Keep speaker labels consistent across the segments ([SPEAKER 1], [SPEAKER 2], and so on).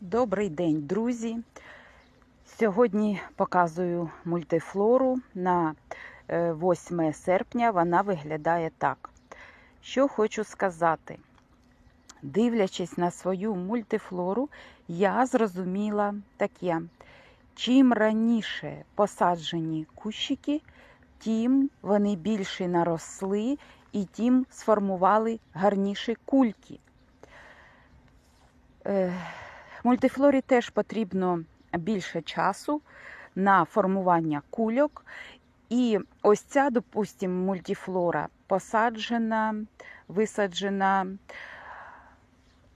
[SPEAKER 1] Добрий день, друзі! Сьогодні показую мультифлору на е, 8 серпня. Вона виглядає так. Що хочу сказати. Дивлячись на свою мультифлору, я зрозуміла таке: чим раніше посаджені кущики, тим вони більше наросли і тим сформували гарніші кульки. Мультифлорі теж потрібно більше часу на формування кульок. І ось ця, допустимо, мультифлора посаджена, висаджена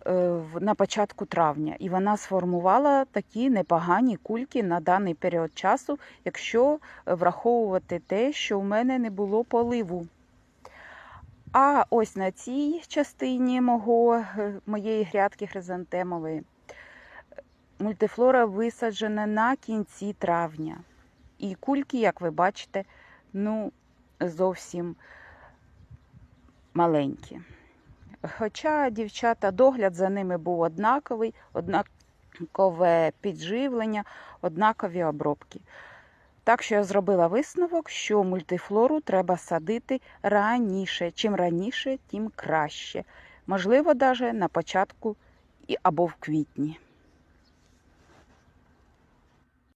[SPEAKER 1] е, на початку травня. І вона сформувала такі непогані кульки на даний період часу, якщо враховувати те, що в мене не було поливу. А ось на цій частині мого, е, моєї грядки хризантемової мультифлора висаджена на кінці травня. І кульки, як ви бачите, ну, зовсім маленькі. Хоча дівчата, догляд за ними був однаковий, однакове підживлення, однакові обробки. Так що я зробила висновок, що мультифлору треба садити раніше. Чим раніше, тим краще. Можливо, навіть на початку або в квітні.